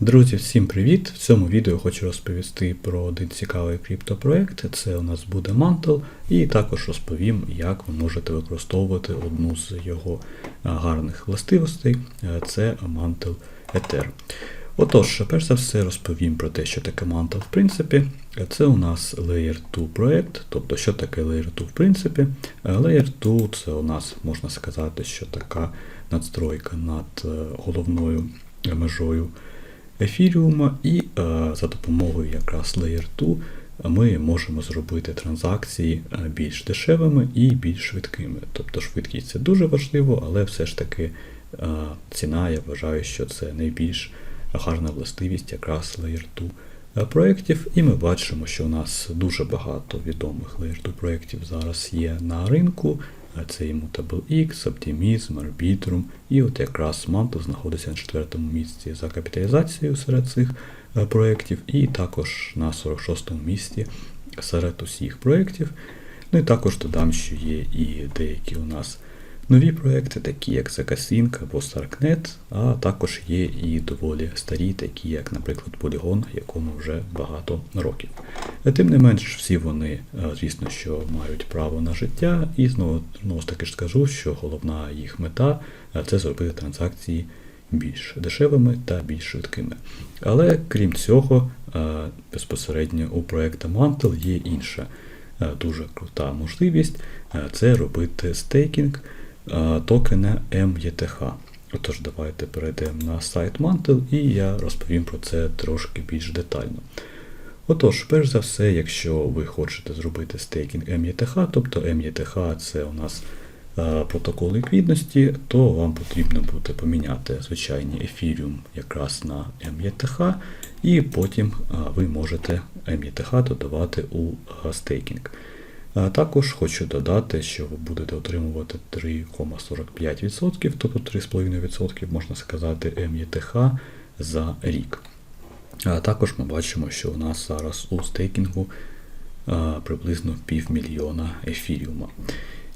Друзі, всім привіт! В цьому відео хочу розповісти про один цікавий криптопроект. Це у нас буде Mantle, і також розповім, як ви можете використовувати одну з його гарних властивостей. Е, Це Mantle Ether. Отож, перш за все розповім про те, що таке Mantle в принципі. Це у нас Layer 2 проект. Тобто, що таке Layer 2 в принципі? Е, Layer 2 це у нас можна сказати, що така надстройка над е, головною межою ефіріума, і е, за допомогою якраз Layer 2 ми можемо зробити транзакції е, більш дешевими і більш швидкими. Тобто швидкість це дуже важливо, але все ж таки е, ціна, я вважаю, що це найбільш гарна властивість якраз Layer 2 проєктів. І ми бачимо, що у нас дуже багато відомих Layer 2 проєктів зараз є на ринку. Це Immutable X, Optimism, Arbitrum, і от якраз Mantle знаходиться на четвертому місці за капіталізацією серед цих е, проєктів, і також на 46-му місці серед усіх проєктів. Ну і також додам, що є і деякі у нас нові проєкти, такі як Zakasync або Starknet, а також є і доволі старі, такі як, наприклад, Polygon, якому вже багато років. Тим не менш, всі вони, е, звісно, що мають право на життя, і знову, знову ж таки ж скажу, що головна їх мета е, це зробити транзакції більш дешевими та більш швидкими. Але крім цього, е, безпосередньо у проєкту Mantle є інша дуже крута можливість це робити стейкінг токена METH. Отож, давайте перейдемо на сайт Mantle і я розповім про це трошки більш детально. Отож, перш за все, якщо ви хочете зробити стейкінг METH, тобто METH це у нас протокол ліквідності, то вам потрібно буде поміняти звичайний ефіріум якраз на METH, і потім ви можете METH додавати у стейкінг. Також хочу додати, що ви будете отримувати 3,45%, тобто 3,5% можна сказати METH за рік. А також ми бачимо, що у нас зараз у стейкінгу приблизно півмільйона ефіріума.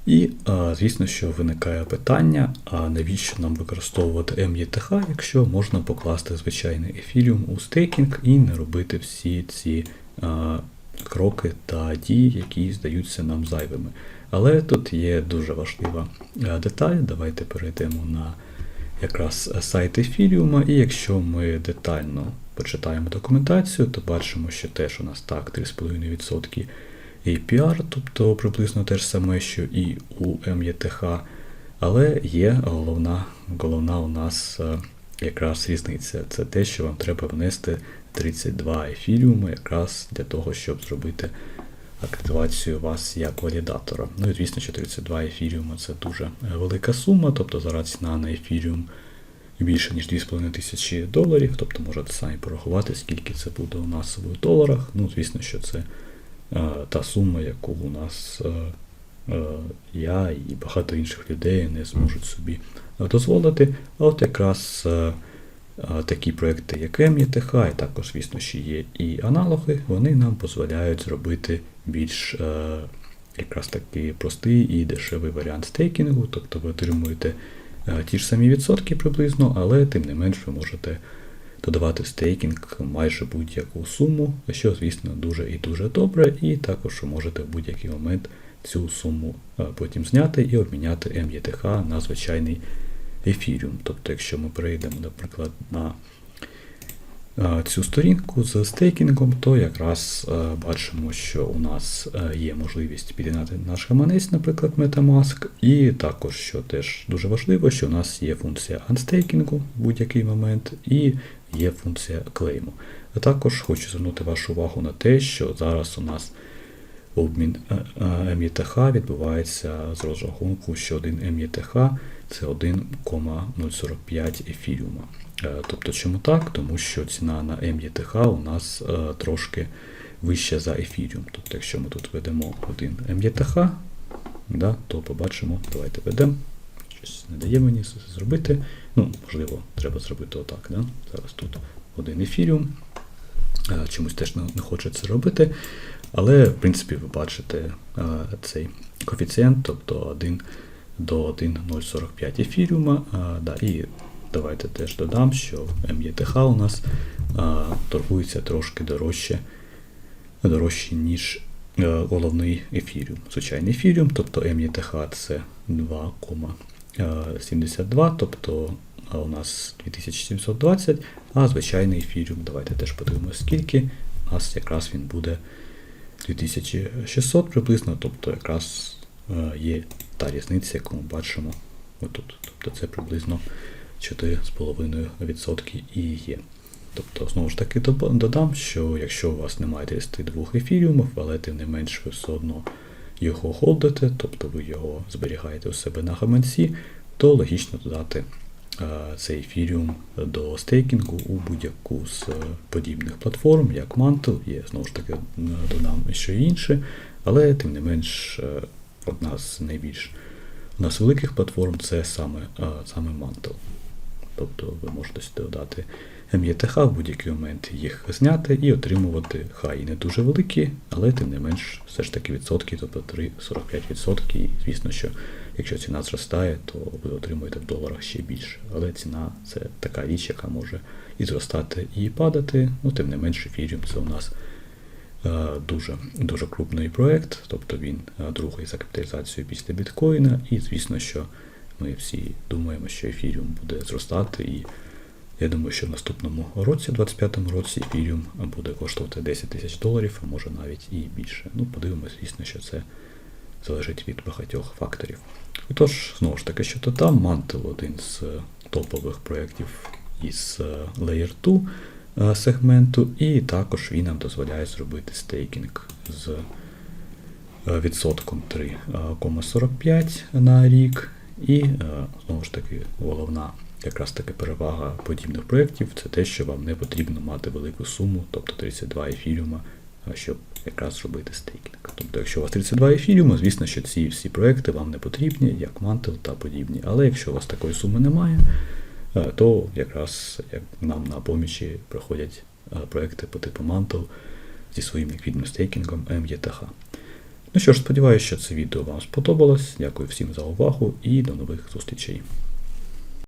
І, звісно, що виникає питання, а навіщо нам використовувати METH, якщо можна покласти звичайний ефіріум у стейкінг і не робити всі ці кроки та дії, які здаються нам зайвими. Але тут є дуже важлива деталь. Давайте перейдемо на якраз сайт ефіріума, і якщо ми детально почитаємо документацію, то бачимо, що теж у нас так 3,5% APR, тобто приблизно те ж саме, що і у METH, але є головна, головна у нас е, якраз різниця. Це те, що вам треба внести 32 ефіріуми якраз для того, щоб зробити активацію вас як валідатора. Ну і звісно, що 32 ефіріума це дуже велика сума, тобто зараз ціна на ефіріум більше, ніж 2,5 тисячі доларів, тобто можете самі порахувати, скільки це буде у нас в доларах. Ну, звісно, що це е, та сума, яку у нас е, е, я і багато інших людей не зможуть собі дозволити. А от якраз е, такі проекти, як METH, і також, звісно, що є і аналоги, вони нам дозволяють зробити більш е, якраз таки простий і дешевий варіант стейкінгу, тобто ви отримуєте е, ті ж самі відсотки приблизно, але тим не менш ви можете додавати стейкінг майже будь-яку суму, що, звісно, дуже і дуже добре, і також можете в будь-який момент цю суму е, потім зняти і обміняти METH на звичайний ефіріум. Тобто, якщо ми перейдемо, наприклад, на е, цю сторінку з стейкінгом, то якраз е, бачимо, що у нас е, є можливість підігнати наш гаманець, наприклад, Metamask, і також, що теж дуже важливо, що у нас є функція анстейкінгу в будь-який момент, і є функція клейму. А також хочу звернути вашу увагу на те, що зараз у нас обмін е, е, відбувається з розрахунку, що один METH це 1,045 ефіріума. Е, Тобто чому так? Тому що ціна на METH у нас е, трошки вища за ефіріум. Тобто, якщо ми тут ведемо один METH, да, то побачимо, давайте ведемо. Щось не дає мені зробити. Ну, можливо, треба зробити отак. Да? Зараз тут один ефіріум. Е, Чомусь теж не хоче це робити. Але, в принципі, ви бачите цей коефіцієнт, тобто 1 до 1,045 ефіріума. Е, Да, і давайте теж додам, що МЄТХ у нас а, торгується трошки дорожче, дорожче ніж е, головний ефіріум. Звичайний ефіріум, тобто МЄТХ це 2,72, тобто а у нас 2720, а звичайний ефіріум, давайте теж подивимося скільки. У нас якраз він буде 2600 приблизно, тобто якраз е, є та різниця, яку ми бачимо отут. Тобто це приблизно 4,5% і є. Тобто, знову ж таки, додам, що якщо у вас немає 32 ефіріумів, але тим не менш ви все одно його холдите, тобто ви його зберігаєте у себе на гаманці, то логічно додати е, цей ефіріум до стейкінгу у будь-яку з е, подібних платформ, як Mantle, є знову ж таки додам ще інше, але тим не менш е, одна з найбільш у нас великих платформ це саме, саме Mantle. Тобто ви можете сюди додати МЄТХ в будь-який момент їх зняти і отримувати хай і не дуже великі, але тим не менш все ж таки відсотки, тобто 3-45%. І звісно, що якщо ціна зростає, то ви отримуєте в доларах ще більше. Але ціна це така річ, яка може і зростати, і падати. Ну, тим не менш, ефіріум це у нас дуже, дуже крупний проект, тобто він е, другий за капіталізацією після біткоїна, і звісно, що ми всі думаємо, що ефіріум буде зростати, і я думаю, що в наступному році, 25-му році, ефіріум буде коштувати 10 тисяч доларів, а може навіть і більше. Ну, подивимось, звісно, що це залежить від багатьох факторів. І тож, знову ж таки, що то там, Mantle один з е, топових проєктів із е, Layer 2 е, сегменту, і також він нам дозволяє зробити стейкінг з е, відсотком 3,45 на рік. І е, знову ж таки, головна якраз таки перевага подібних проєктів це те, що вам не потрібно мати велику суму, тобто 32 ефіріума, е, щоб якраз зробити стейкінг. Тобто, якщо у вас 32 ефіріума, звісно, що ці всі проекти вам не потрібні, як Mantle та подібні. Але якщо у вас такої суми немає, е, то якраз як нам на помічі приходять е, проекти по типу Mantle зі своїм ліквідним стейкінгом МєТХ. Ну що ж, сподіваюся, що це відео вам сподобалось. Дякую всім за увагу і до нових зустрічей.